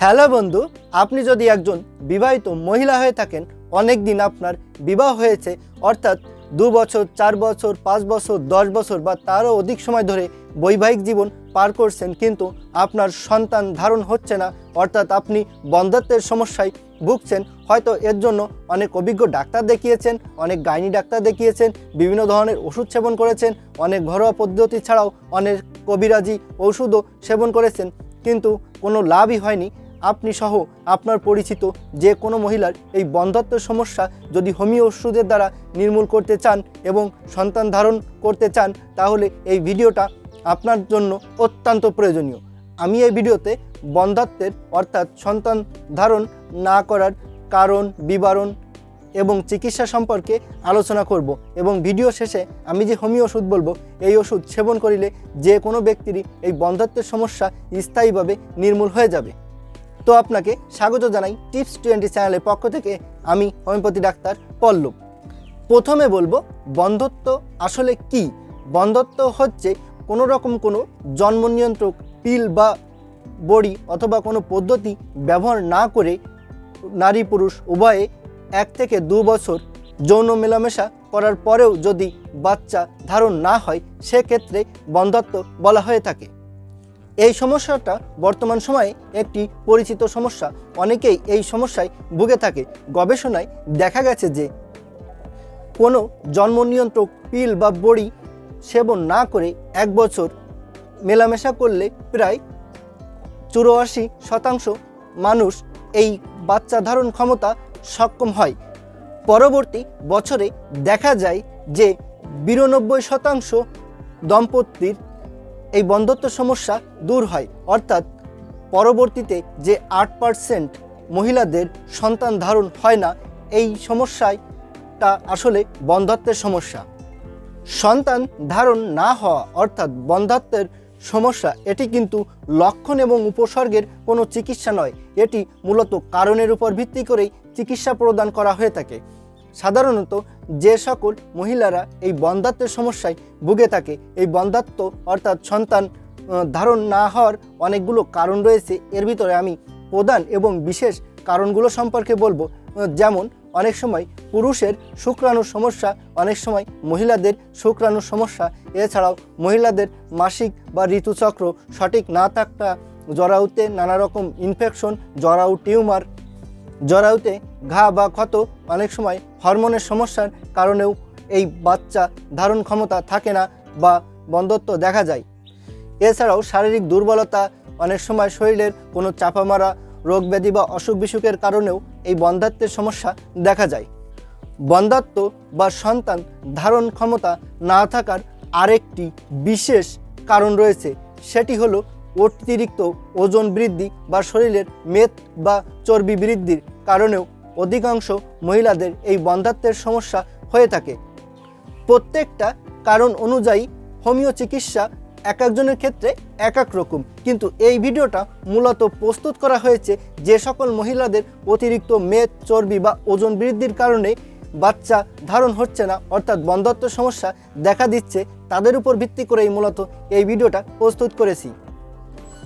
Hello বন্ধু, আপনি যদি একজন বিবাহিত মহিলা হয়ে থাকেন অনেক দিন আপনার বিবাহ হয়েছে, অর্থাৎ দু বছর, চার বছর, পাঁচ বছর, দশ বছর বা তারও অধিক সময় ধরে বৈবাহিক জীবন পার করছেন, কিন্তু আপনার সন্তান ধারণ হচ্ছে না, অর্থাৎ আপনি বন্ধাত্বের সমস্যায় ভুগছেন, হয়তো এর জন্য অনেক অভিজ্ঞ ডাক্তার দেখিয়েছেন, অনেক গাইনি ডাক্তার দেখিয়েছেন, বিভিন্ন ধরনের ওষুধ সেবন করেছেন, অনেক ঘরোয়া পদ্ধতি ছাড়াও অনেক কবিরাজি ওষুধও সেবন করেছেন, কিন্তু কোনো লাভই হয়নি। আপনি সহ আপনার পরিচিত যে কোনো মহিলার এই বন্ধাত্বের সমস্যা যদি হোমিও ওষুধের দ্বারা নির্মূল করতে চান এবং সন্তান ধারণ করতে চান, তাহলে এই ভিডিওটা আপনার জন্য অত্যন্ত প্রয়োজনীয়। আমি এই ভিডিওতে বন্ধাত্বের অর্থাৎ সন্তান ধারণ না করার কারণ, বিবরণ এবং চিকিৎসা সম্পর্কে আলোচনা করব এবং ভিডিও শেষে আমি যে হোমিও ওষুধ বলব, এই ওষুধ সেবন করিলে যে কোনো ব্যক্তিরই এই বন্ধত্বের সমস্যা স্থায়ীভাবে নির্মূল হয়ে যাবে। তো আপনাকে স্বাগত জানাই টিপস টোয়েন্টি চ্যানেলের পক্ষ থেকে আমি হোমিওপ্যাথি ডাক্তার পল্লব। প্রথমে বলব, বন্ধত্ব আসলে কি? বন্ধত্ব হচ্ছে কোনো রকম কোনো জন্ম নিয়ন্ত্রক পিল বা বড়ি অথবা কোনো পদ্ধতি ব্যবহার না করে নারী পুরুষ উভয়ে এক থেকে দু বছর যৌন মেলামেশা করার পরেও যদি বাচ্চা ধারণ না হয়, সেক্ষেত্রে বন্ধত্ব বলা হয়ে থাকে। এই সমস্যাটা বর্তমান সময়ে একটি পরিচিত সমস্যা। অনেকেই এই সমস্যায় ভুগে থাকে। গবেষণায় দেখা গেছে যে, কোনো জন্ম নিয়ন্ত্রক পিল বা বড়ি সেবন না করে এক বছর মেলামেশা করলে প্রায় চুরাশি শতাংশ মানুষ এই বাচ্চা ধারণ ক্ষমতা সক্ষম হয়। পরবর্তী বছরে দেখা যায় যে বিরানব্বই শতাংশ দম্পতির এই বন্ধত্ব সমস্যা দূর হয়। অর্থাৎ পরবর্তীতে যে আট পার্সেন্ট মহিলাদের সন্তান ধারণ হয় না, এই সমস্যাটা আসলে বন্ধত্বের সমস্যা। সন্তান ধারণ না হওয়া অর্থাৎ বন্ধাত্বের সমস্যা, এটি কিন্তু লক্ষণ এবং উপসর্গের কোনো চিকিৎসা নয়। এটি মূলত কারণের উপর ভিত্তি করেই চিকিৎসা প্রদান করা হয়ে থাকে। সাধারণত যে সকল মহিলারা এই বন্ধাত্বের সমস্যায় ভুগে থাকে, এই বন্ধাত্ব অর্থাৎ সন্তান ধারণ না হওয়ার অনেকগুলো কারণ রয়েছে। এর ভিতরে আমি প্রধান এবং বিশেষ কারণগুলো সম্পর্কে বলব। যেমন, অনেক সময় পুরুষের শুক্রাণুর সমস্যা, অনেক সময় মহিলাদের শুক্রাণুর সমস্যা। এছাড়াও মহিলাদের মাসিক বা ঋতুচক্র সঠিক না থাকা জরাউতে নানা রকম ইনফেকশন জরাউ টিউমার জরাউতে ঘা বা ক্ষত অনেক সময় হরমোনের সমস্যার কারণেও এই বাচ্চা ধারণ ক্ষমতা থাকে না বা বন্ধত্ব দেখা যায়। এছাড়াও শারীরিক দুর্বলতা অনেক সময় শরীরের কোনো চাপা মারা রোগ ব্যাধি বা অসুখ বিসুখের কারণেও এই বন্ধাত্বের সমস্যা দেখা যায়। বন্ধাত্ব বা সন্তান ধারণ ক্ষমতা না থাকার আরেকটি বিশেষ কারণ রয়েছে, সেটি হলো অতিরিক্ত ওজন বৃদ্ধি বা শরীরের মেদ বা চর্বি বৃদ্ধির কারণেও অধিকাংশ মহিলাদের এই বন্ধাত্বের সমস্যা হয়ে থাকে। প্রত্যেকটা কারণ অনুযায়ী হোমিও চিকিৎসা এক একজনের ক্ষেত্রে এক এক রকম। কিন্তু এই ভিডিওটা মূলত প্রস্তুত করা হয়েছে যে সকল মহিলাদের অতিরিক্ত মেদ, চর্বি বা ওজন বৃদ্ধির কারণে বাচ্চা ধারণ হচ্ছে না, অর্থাৎ বন্ধাত্ব সমস্যা দেখা দিচ্ছে, তাদের উপর ভিত্তি করেই মূলত এই ভিডিওটা প্রস্তুত করেছি।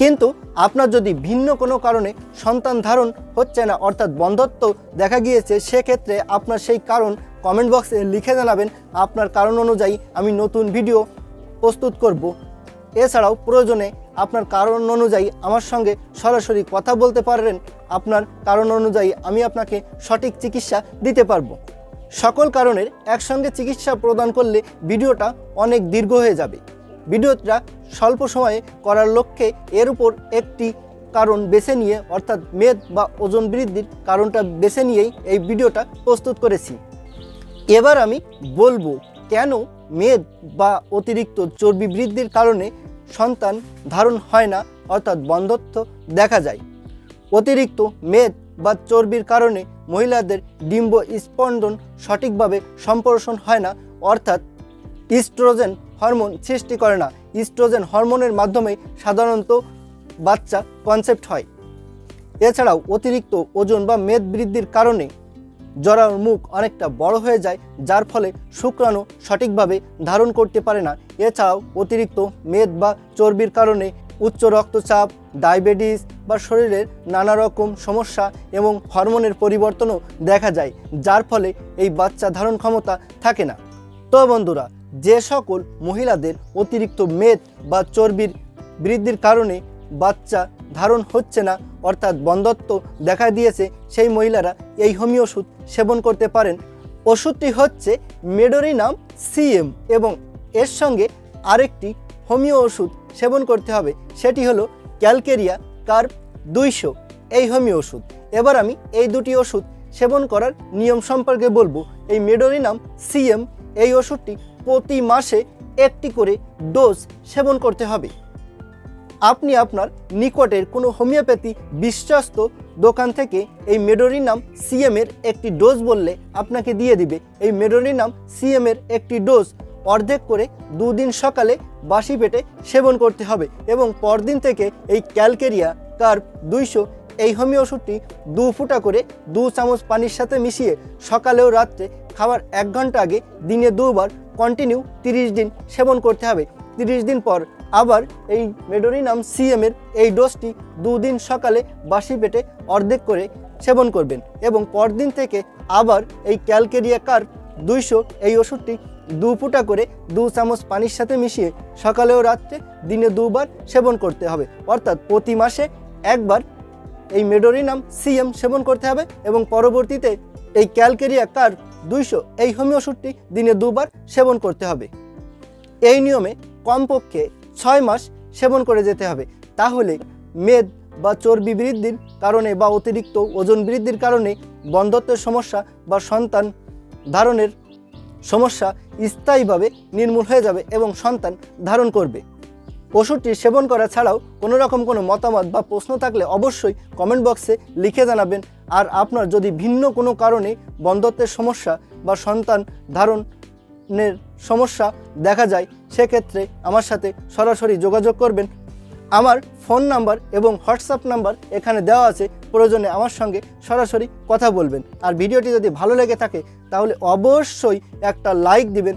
কিন্তু আপনার যদি ভিন্ন কোনো কারণে সন্তান ধারণ হচ্ছে না, অর্থাৎ বন্ধত্ব দেখা গিয়েছে, সেক্ষেত্রে আপনার সেই কারণ কমেন্ট বক্সে লিখে জানাবেন। আপনার কারণ অনুযায়ী আমি নতুন ভিডিও প্রস্তুত করব। এছাড়াও প্রয়োজনে আপনার কারণ অনুযায়ী আমার সঙ্গে সরাসরি কথা বলতে পারবেন। আপনার কারণ অনুযায়ী আমি আপনাকে সঠিক চিকিৎসা দিতে পারব। সকল কারণের একসঙ্গে চিকিৎসা প্রদান করলে ভিডিওটা অনেক দীর্ঘ হয়ে যাবে। ভিডিওটা স্বল্প সময়ে করার লক্ষ্যে এর উপর একটি কারণ বেছে নিয়ে, অর্থাৎ মেদ বা ওজন বৃদ্ধির কারণটা বেছে নিয়েই এই ভিডিওটা প্রস্তুত করেছি। এবার আমি বলব কেন মেদ বা অতিরিক্ত চর্বি বৃদ্ধির কারণে সন্তান ধারণ হয় না, অর্থাৎ বন্ধত্ব দেখা যায়। অতিরিক্ত মেদ বা চর্বির কারণে মহিলাদের ডিম্ব স্পন্দন সঠিকভাবে সম্প্রসারণ হয় না, অর্থাৎ ইস্ট্রোজেন হরমোন সৃষ্টি করে না। ইস্ট্রোজেন হরমোনের মাধ্যমে সাধারণত বাচ্চা কনসেপ্ট হয়। এছাড়াও অতিরিক্ত ওজন বা মেদ বৃদ্ধির কারণে জরার মুখ অনেকটা বড় হয়ে যায়, যার ফলে শুক্রাণু সঠিকভাবে ধারণ করতে পারে না। এছাড়াও অতিরিক্ত মেদ বা চর্বির কারণে উচ্চ রক্তচাপ, ডায়াবেটিস বা শরীরের নানা রকম সমস্যা এবং হরমোনের পরিবর্তনও দেখা যায়, যার ফলে এই বাচ্চা ধারণ ক্ষমতা থাকে না। তো বন্ধুরা যে সকল মহিলাদের অতিরিক্ত মেদ বা চর্বির বৃদ্ধির কারণে বাচ্চা ধারণ হচ্ছে না, অর্থাৎ বন্ধত্ব দেখা দিয়েছে, সেই মহিলারা এই হোমিও ওষুধ সেবন করতে পারেন। ওষুধটি হচ্ছে মেডোরিনাম সিএম এবং এর সঙ্গে আরেকটি হোমিও ওষুধ সেবন করতে হবে, সেটি হলো ক্যালকেরিয়া কার্প দুইশো। এই হোমিও ওষুধ। এবার আমি এই দুটি ওষুধ সেবন করার নিয়ম সম্পর্কে বলব। এই মেডোরিনাম সিএম, এই ওষুধটি প্রতি মাসে একটি করে ডোজ সেবন করতে হবে। আপনি আপনার নিকটের কোনো হোমিওপ্যাথি বিশ্বস্ত দোকান থেকে এই মেডোরিনাম সিএমের একটি ডোজ বললে আপনাকে দিয়ে দিবে। এই মেডোরিনাম সিএমের একটি ডোজ অর্ধেক করে দুদিন সকালে বাসি পেটে সেবন করতে হবে এবং পরদিন থেকে এই ক্যালকেরিয়া, কার্প, দুইশো এই হোমিও ওষুধটি দু ফুটা করে দু চামচ পানির সাথে মিশিয়ে সকালে ও রাত্রে খাবার এক ঘণ্টা আগে দিনে দুবার কন্টিনিউ তিরিশ দিন সেবন করতে হবে। তিরিশ দিন পর আবার এই মেডোরিনাম সিএমের এই ডোজটি দুদিন সকালে বাসি পেটে অর্ধেক করে সেবন করবেন এবং পরদিন থেকে আবার এই ক্যালকেরিয়া কার্প দুইশো এই ওষুধটি দু ফুটা করে দু চামচ পানির সাথে মিশিয়ে সকালে ও রাত্রে দিনে দুবার সেবন করতে হবে। অর্থাৎ প্রতি মাসে একবার এই মেডোরিনাম সিএম সেবন করতে হবে এবং পরবর্তীতে এই ক্যালকেরিয়া কার দুইশো, এই হোমিও ওষুধটি দিনে দুবার সেবন করতে হবে। এই নিয়মে কমপক্ষে ছয় মাস সেবন করে যেতে হবে। তাহলে মেদ বা চর্বি বৃদ্ধির কারণে বা অতিরিক্ত ওজন বৃদ্ধির কারণে বন্ধত্বের সমস্যা বা সন্তান ধারণের সমস্যা স্থায়ীভাবে নির্মূল হয়ে যাবে এবং সন্তান ধারণ করবে। ওষুধটি সেবন করা ছাড়াও কোনো রকম কোনো মতামত বা প্রশ্ন থাকলে অবশ্যই কমেন্ট বক্সে লিখে জানাবেন। আর আপনার যদি ভিন্ন কোনো কারণে বন্ধত্বের সমস্যা বা সন্তান ধারণের সমস্যা দেখা যায়, সেক্ষেত্রে আমার সাথে সরাসরি যোগাযোগ করবেন। আমার ফোন নাম্বার এবং হোয়াটসঅ্যাপ নাম্বার এখানে দেওয়া আছে, প্রয়োজনে আমার সঙ্গে সরাসরি কথা বলবেন। আর ভিডিওটি যদি ভালো লেগে থাকে, তাহলে অবশ্যই একটা লাইক দিবেন।